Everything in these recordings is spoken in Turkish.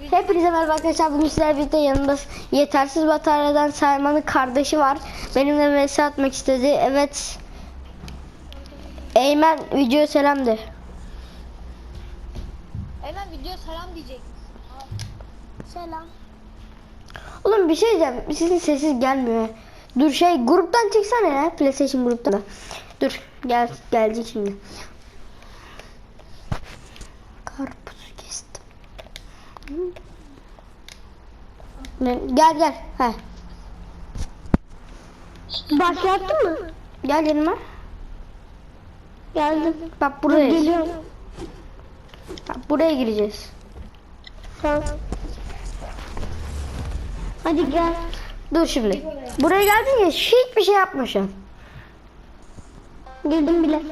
Hepinize merhaba arkadaşlar. Bugün sizlerle birlikte yanımda yetersiz bataryadan Selman'ın kardeşi var. Benimle vs atmak istedi. Evet. Eymen videoya selam de. Hemen video selam diyecek. Selam. Oğlum bir şey diyeceğim. Sizin sessiz gelmiyor. Dur şey gruptan çıksana ya. PlayStation gruptan. Dur gel gelecek şimdi. Gel gel. He. Başlattın mı? Gel yanıma. Geldim. Bak buraya. Geliyorum. Bak, buraya gireceğiz. Tamam. Hadi gel. Dur şimdi. Buraya geldin ya hiçbir şey an. Girdim bile.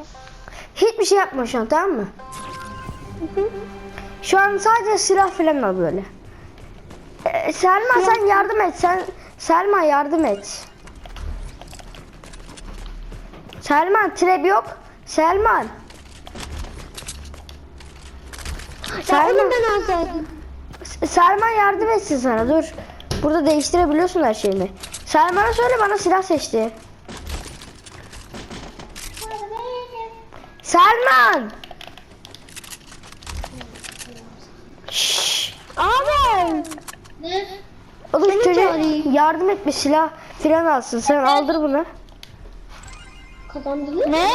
Hiçbir şey an tamam mı? Şu an sadece silah falan al böyle. Ee, Selma sen yardım et. Sen Selma yardım et. Selman trap yok. Önümden alsaydın. Selman yardım etsin sana dur. Burada değiştirebiliyorsun her şeyini. Selman'a söyle bana silah seçti. Selman! Şşş! Abi. Yardım et bir silah filan alsın. Sen aldır bunu. Kazandın Ne?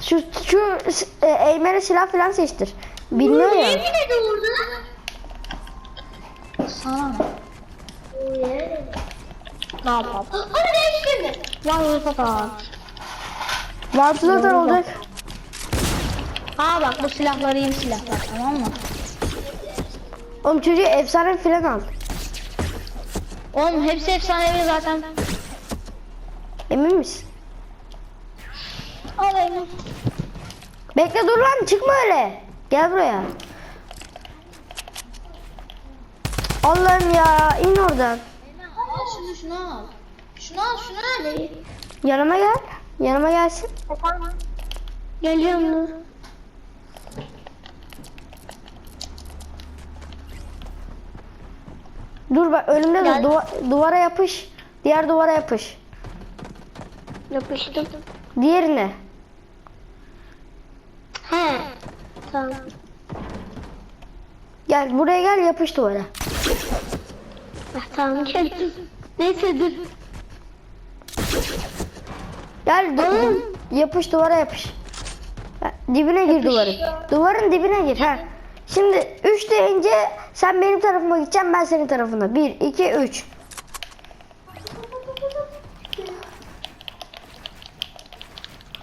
Şu şu e, Eymen'e silah filan seçtir. Bilmiyor ya. de orada? Sana ne? Ne yapalım? Hadi değiştirme. Vardı zaten olacak. Ha bak bu silahlar iyi silahlar tamam mı? Oğlum çocuğa efsane filan al. Oğlum hepsi efsanevi zaten. Emin misin? Alayım. Bekle dur lan çıkma öyle. Gel buraya. Allah'ım ya in oradan. Al şunu şunu al. Şunu al şunu al. Yanıma gel. Yanıma gelsin. Geliyorum dur. Dur bak önümde dur. Gel. Duva- duvara yapış. Diğer duvara yapış. Yapıştım. Diğerine. He. Tamam. Gel buraya gel yapış duvara. Ah, tamam çektim. Neyse dur. Gel du- yapış duvara yapış. Ha, Dibine gir duvarın. Duvarın dibine gir ha. Şimdi 3 deyince sen benim tarafıma gideceksin ben senin tarafına. 1 2 3.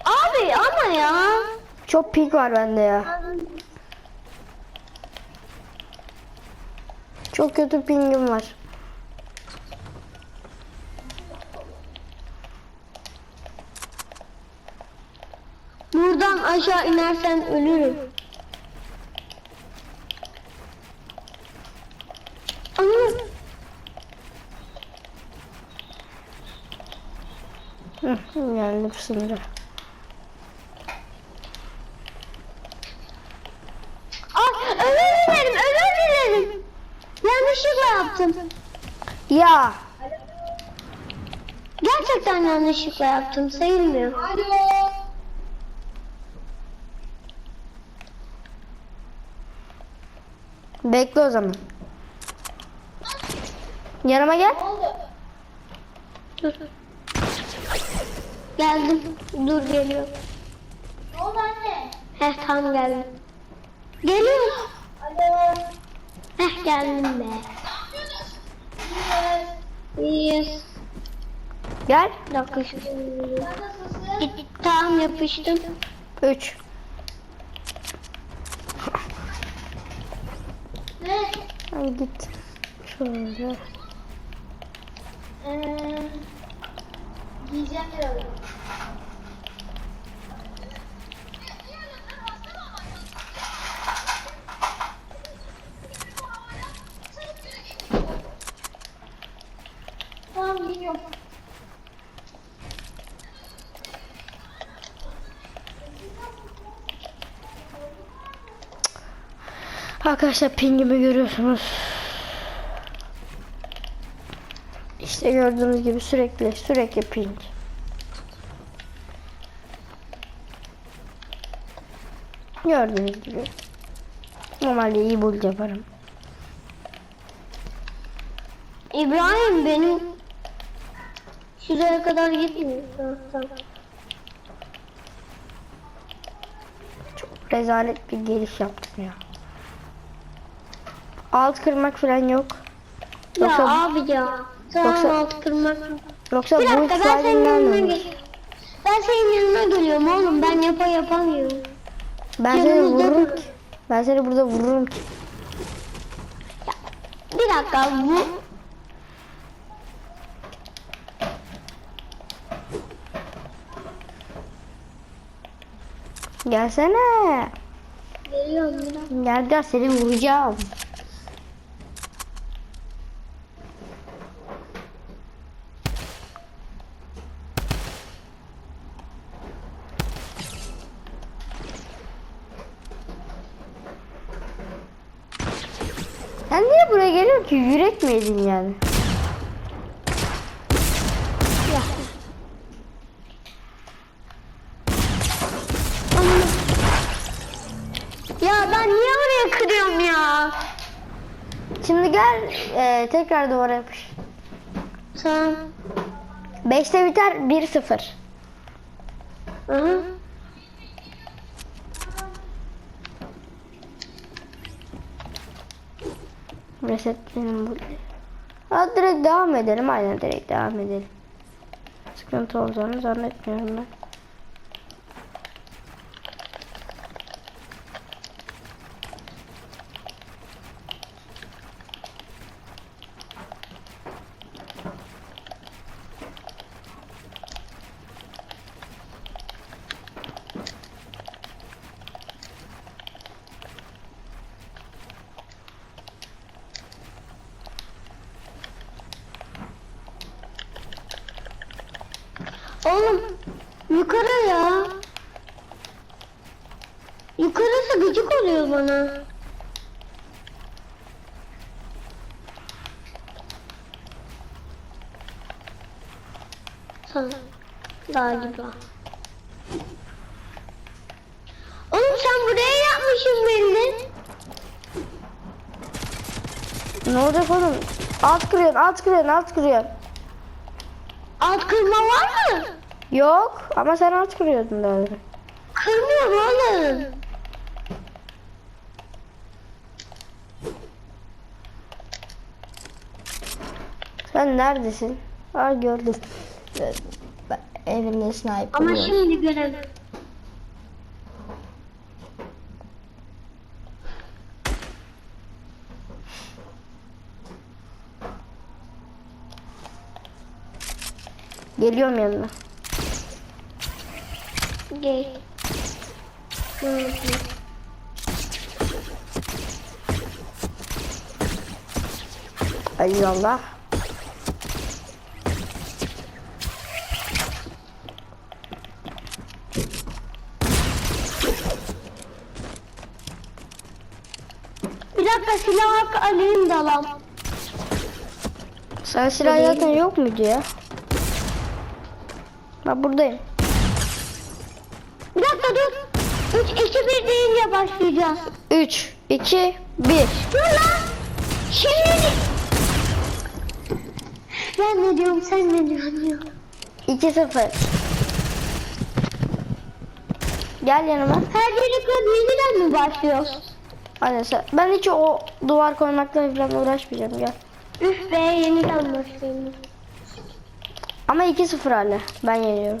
Abi ama ya. Çok pink var bende ya. Çok kötü pingim var. Buradan aşağı inersen ölürüm. Ana. Hı, sınıra. Ay özür dilerim özür dilerim. Yanlışlıkla yaptım. Ya Gerçekten yanlışlıkla yaptım sayılmıyor. bekle o zaman. Yanıma gel. Dur. Geldim. Dur geliyorum. Ne oldu anne? Heh tam geldim. Geliyorum. Alo. Heh geldim be. İyiyiz. Gel. Bir dakika şu. Git, tamam yapıştım. 3. Ne? Hadi git. Şöyle. Ee, giyeceğim birazdan. Tamam giyiyorum. Arkadaşlar pingimi görüyorsunuz. İşte gördüğünüz gibi sürekli sürekli ping. Gördüğünüz gibi. Normalde iyi build yaparım. İbrahim benim şuraya kadar gitmiyor. Çok rezalet bir geliş yaptım ya. Alt kırmak falan yok. Ya Yoksa, abi ya. Sen Yoksa- alt kırmak. yoksa Bir dakika ben senin yanına geliyorum. Ben senin yanına geliyorum oğlum. Ben yapa yapamıyorum. Ben seni Yanımızda vururum dur. ki. Ben seni burada vururum ki. Bir dakika bu Gelsene. geliyorum. Gel gel seni vuracağım. Sen niye buraya geliyorsun ki? Yedin yani? Ya ben niye oraya kırıyorum ya? Şimdi gel e, tekrar duvara yapış. Tamam. 5'te biter 1-0. Aha. Resetleyelim burada. Ha, direkt devam edelim. Aynen direkt devam edelim. Sıkıntı olacağını zannetmiyorum ben. Oğlum yukarı ya. Yukarısı gıcık oluyor bana. Tamam. Galiba. Oğlum sen buraya yapmışsın belli. Ne olacak oğlum? Alt kırıyorsun, alt kırıyorsun, alt kırıyorsun. Alt kırma var mı? Yok ama sen alt kırıyordun daha önce. Kırmıyorum oğlum. Sen neredesin? Aa gördüm. Ben Elimde sniper Ama var. şimdi görelim. Geliyorum yanına. Gel. Ay Allah. Bir dakika silah alayım da alam. Sen silah zaten yok muydu ya? Ben buradayım. Bir dakika dur. 3, 2, 1 deyince başlayacağız. 3, 2, 1. Dur lan. Şimdi. Ben ne diyorum sen ne diyorsun ya? 2, 0. Gel yanıma. Her biri yeniden mi başlıyoruz? Aynen sen. Ben hiç o duvar koymakla falan uğraşmayacağım gel. Üf be yeniden başlayayım. Ama 2-0 hala. Ben.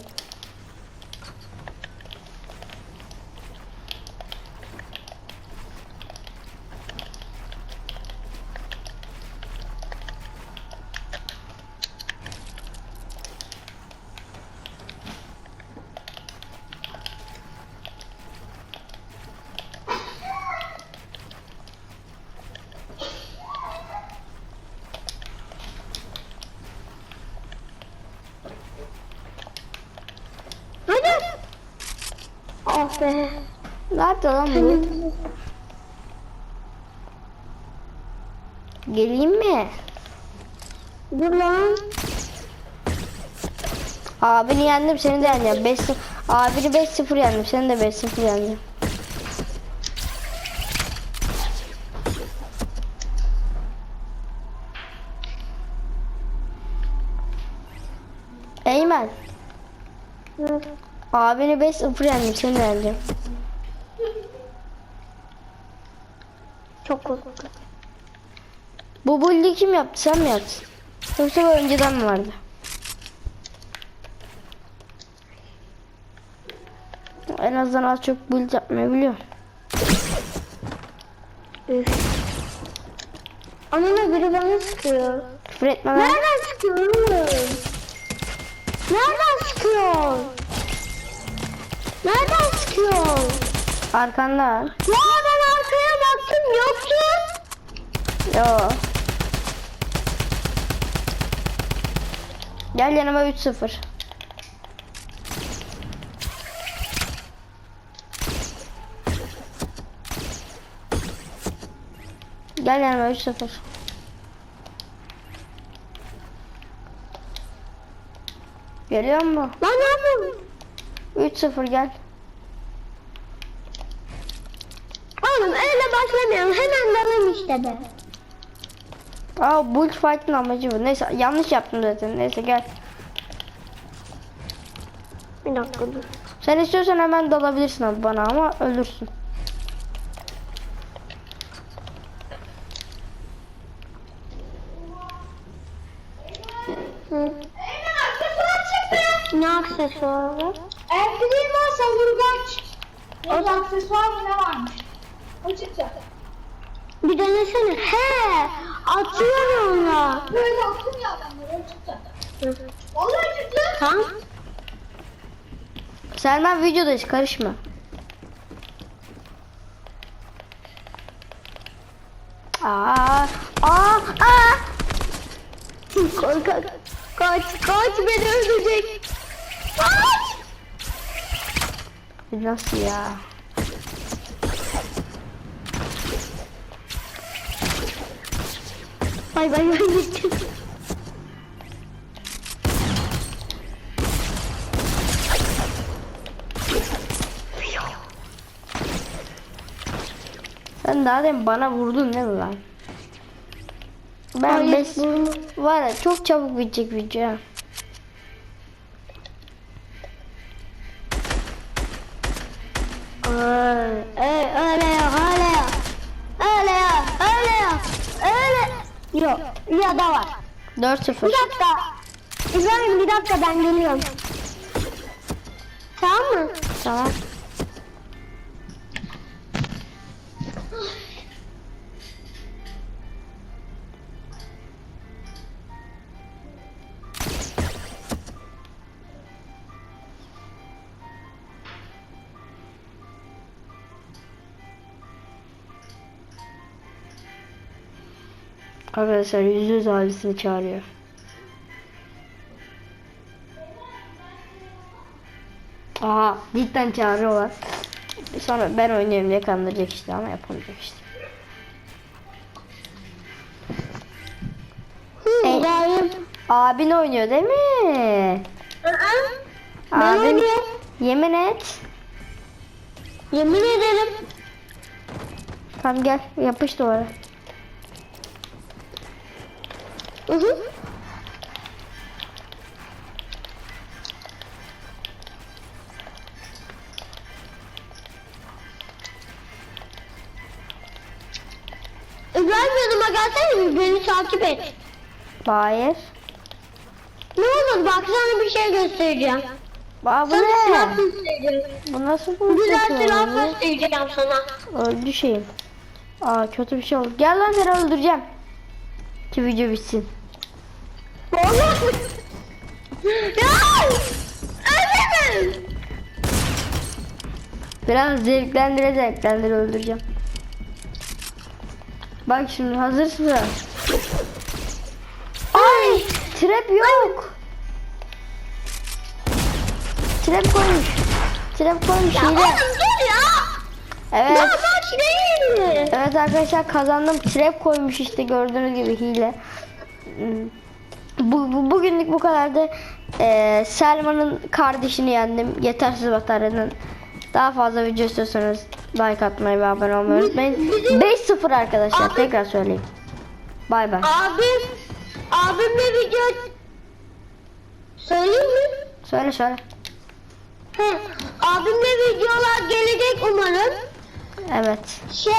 Oh be. Ne yaptı lan bu? Geleyim mi? Dur lan. Abini yendim seni de yendim. 5 Abini 5-0 yendim seni de 5-0 yendim. Eymen. Hı. Abini 5-0 yendim seni yendim. Çok korktum. Bu bully kim yaptı sen mi yaptın? Yoksa bu önceden mi vardı? En azından az çok build yapmayı biliyor. Üf. Biri bana sıkıyor. Küfür etme lan. Nereden sıkıyor oğlum? Nereden sıkıyor? Nereden sıkıyor? Arkanda. Ya ben arkaya baktım yoktu. Yo. Gel yanıma 3-0. Gel yanıma 3-0. Geliyor mu? Lan ne yapıyorsun? 3-0 gel. Oğlum öyle başlamayalım. Hemen dalalım işte be. Aa bull fight'ın amacı bu. Neyse yanlış yaptım zaten. Neyse gel. Bir dakika dur. Sen istiyorsan hemen dalabilirsin abi bana ama ölürsün. Hı. Ne aksesuarı? Eldiven var savurgaç. O da aksesuar mı ne varmış? O çıktı. Bir denesene. He, atıyor onlar. Böyle attım ya adamları o çıktı. Vallahi çıktı. Tamam. Selman videodayız karışma. Aa, aa, aa. Korkak. Kaç, kaç beni öldürecek. Kaç. Nasıl ya? Bay bay bay. Sen daha demin bana vurdun mi lan? Ben Hayır, beş, var ya çok çabuk bitecek video. 4-0. Bir dakika. İbrahim bir dakika ben geliyorum. Tamam mı? Tamam. Arkadaşlar yüz yüz ailesini çağırıyor. Aha cidden çağırıyorlar. Sonra ben oynayayım diye kandıracak işte ama yapamayacak işte. Hı. İbrahim. Abin oynuyor değil mi? Ben Abin oynuyorum. yemin et. Yemin ederim. Tamam gel yapış duvara. Hı hı. İbrahim yanıma gelsene beni takip et. Hayır. Ne olur bak sana bir şey göstereceğim. Aa, bu Sana silah ne? göstereceğim. Bu nasıl bu? Güzel silah göstereceğim sana. Öldü şeyim. Aa kötü bir şey oldu. Gel lan seni öldüreceğim. Ki video bitsin. Ya! Öldürme! Biraz zevklendire zevklendire öldüreceğim. Bak şimdi hazırsın. Ay trap yok. Trap koymuş. Trap koymuş Ya hile. oğlum dur ya! Evet. Ya maç değil. Evet arkadaşlar kazandım. Trap koymuş işte gördüğünüz gibi hile. Hmm. Bu, bu- bugünlük bu kadardı. Ee, Selman'ın kardeşini yendim. Yetersiz bataryanın. Daha fazla video istiyorsanız like atmayı ve abone olmayı unutmayın. 5-0 arkadaşlar. Tekrar söyleyeyim. Bay bay. Abim, abimle video söyleyeyim mi? Söyle söyle. He, abimle videolar gelecek umarım. Evet. Şey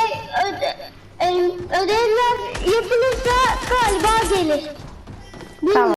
öde, ödevler yapılırsa galiba gelir. Tamam.